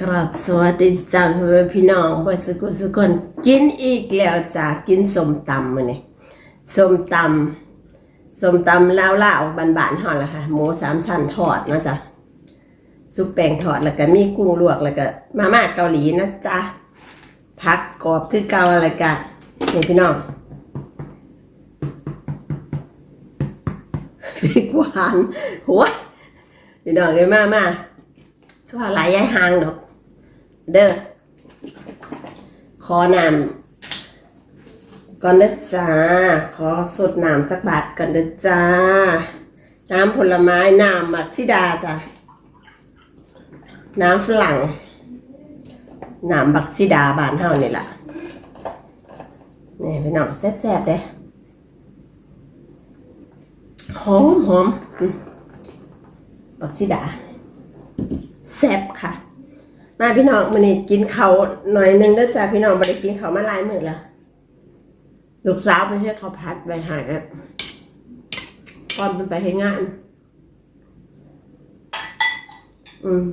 กราบสวัสดีจ้าพี่น้องเพื่อนสุกุสุกคนกินอีกแล้วจ้ากินส้มตำมื้อนี้ส้มตำส้มตำลาวลาวๆบานๆห่อละค่ะหมูสามชั้นทอดนะจ๊ะซุปแป้งทอดแล้วก็มีกุ้งลวกแล้วก็มาม่าเกาหลีนะจ๊ะผักกรอบคือเกาอะไรกันนี่พี่น้องพริกหวานหัวพี่น้องเลยมามาก็ว่าหลายยายหางดอก เด้อขอน้ำก่อนเด้อจ้า ขอสดน้ำจักบาทก่อนเด้อจ้า น้ำผลไม้น้ำมักซิดาจ้ะน้ำฝรั่งน้ำบักซิดาบานเฮานี่ล่ะนี่พี่น้องแซ่บๆเด้หอมหอมอืมบักซิดาแซ่บค่ะ มาพี่น้องมื้อนี้กินเขาหน่อยหนึงเด้อจ้าพี่น้องบ่ได้กินเขามาหลายมื้อแล้วลูกสาวไปเฮ็ดข้าวผัดไว้ให้อะก่อนเป็นไปเฮ็ดงาน อืม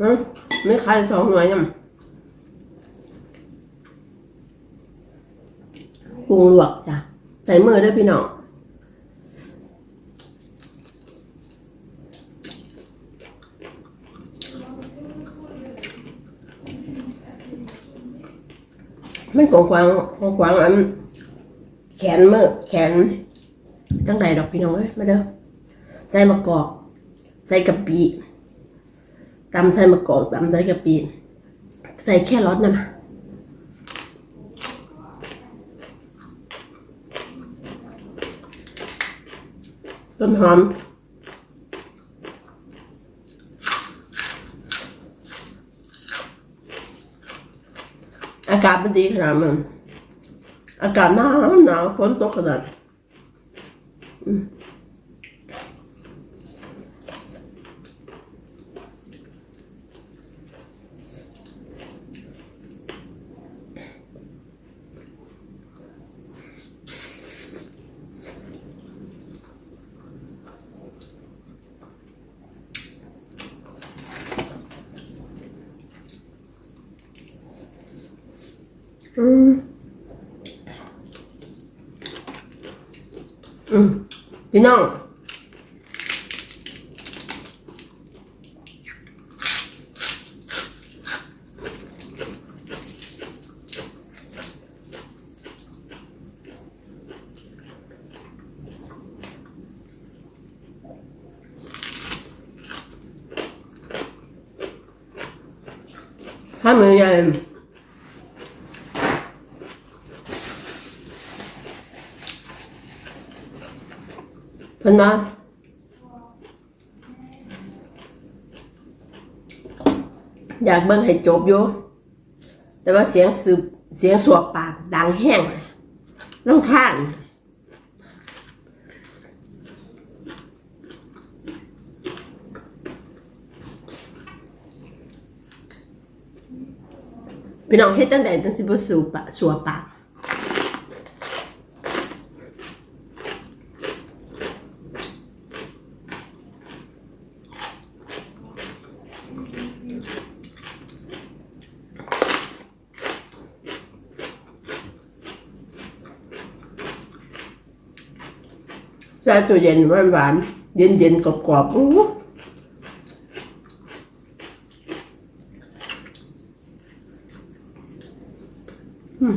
อืมไม่ใครสองหน่วยยังปรุงลวกจ้ะใส่มือด้วยพี่น้อง มันกว้างกว้างอันแขนเมื่อแขนจังใดดอกพี่น้องเอ้ยมาเด้อใส่มะกอก ใส่กะปิตำใส่มะกอกตำใส่กะปิใส่แค่รสนะต้นหอมากาศมันดีขนาดมันอากาศหนาวหนาวฝนตกขนาด อืมอืม อืมพี่น้องถ้ามือใหญ่ เพิ่นว่าอยากเบิ่งให้จบอยู่แต่ว่าเสียงสืบเสียงสวบปากดังแห้งน้องข้านพี่น้องเฮ็ดจังไดจังสิบ่สูบปะสัวปาก ใส่ตัวเย็นหวานหวานเย็นเย็นกรอบกรอบอู้อืม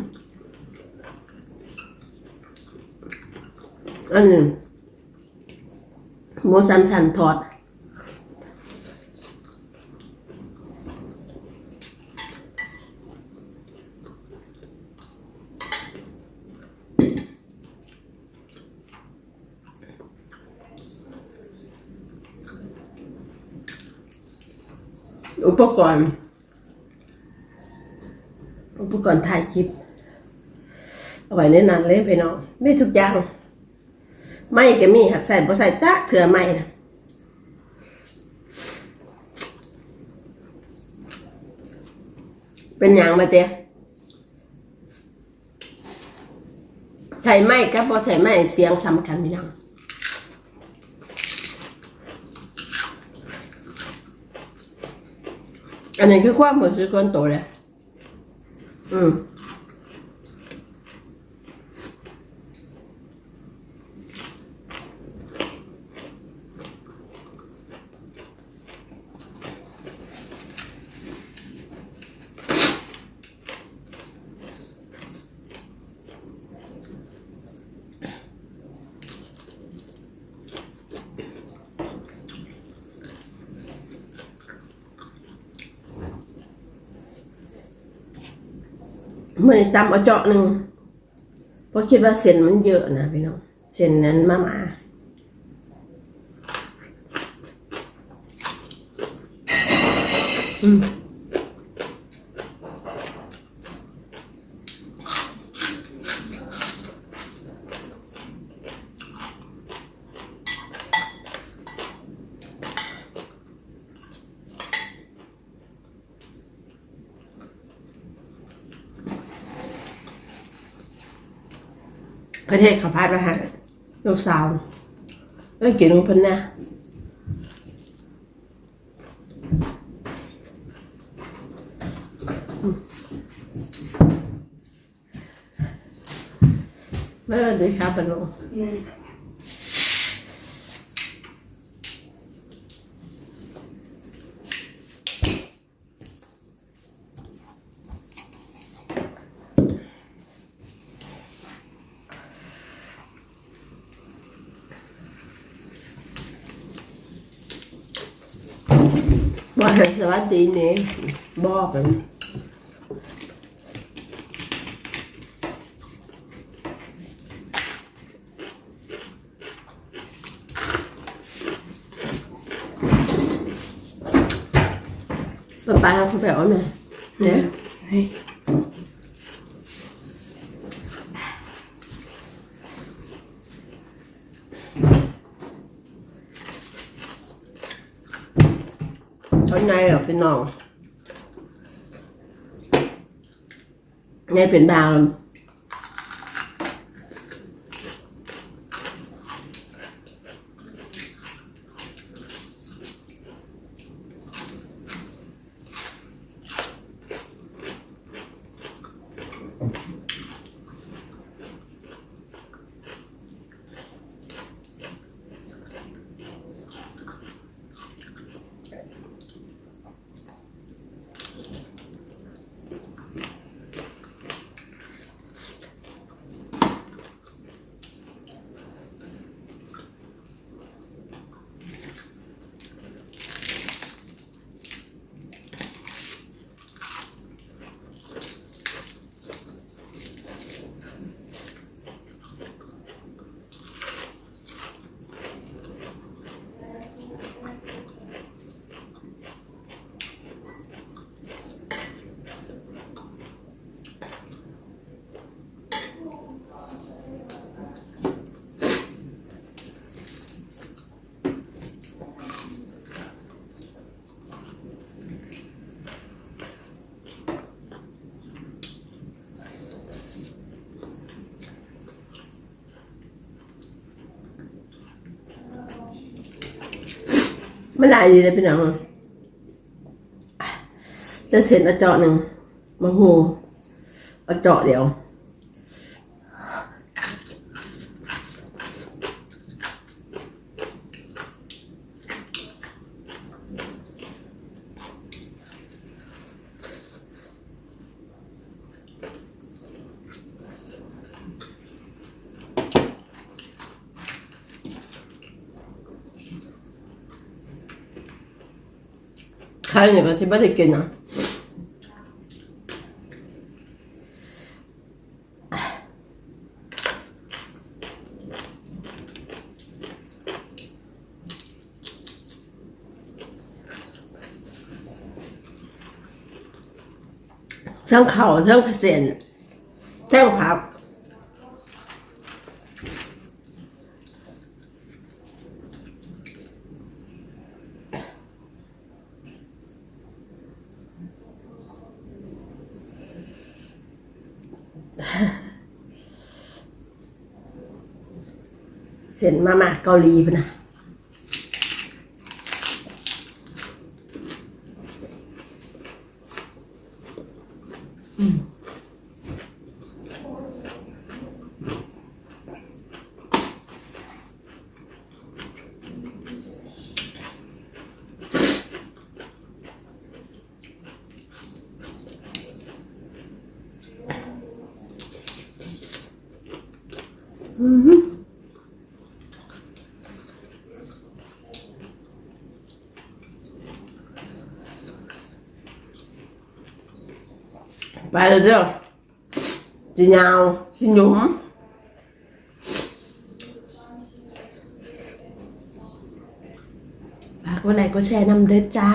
อันนี้หมูสามชั้นทอด อุปกรณ์ อุปกรณ์ถ่ายคลิป เอาไว้ในนั้นเลยพี่น้องมีทุกอย่าง ไม่ก็มีหักใส่บ่ใส่ตักเถื่อไม่นะเป็นอย่างมาเตี้ยใส่ไม้กับบ่ใส่ไม้เสียงสำคัญพี่น้อง อันนี้คือความหมดซื้อคนโตเลยอืม เมื่อตำเอาเจาะหนึ่งเพราะคิดว่าเส้นมันเยอะนะพี่น้องเส้นนั้นมาหมาอืม ประเทศเขาพาดมาหาลูกสาวเอ้ยกินของเพิ่นนะเมื่อดีครับปนุ ว่าให้สวัสดีนี่บอกกันป้าป้าเขาไปเอาหน่อยเนี่ย ให้เขาในอะพี่น้องในเป็นบาง มันหลายดีเลยพี่น้องจะเสร็จอาเจาะหนึ่งมาหูอาเจาะเดี๋ยว ใครเนี่ยก็สิบ่ได้กินนะทั้งเข่าทั้งเส้นทั้งผัก เสียนมามาเกาหลีพนะอืม ฝากกดไลค์กดแชร์นำเด้อจ้า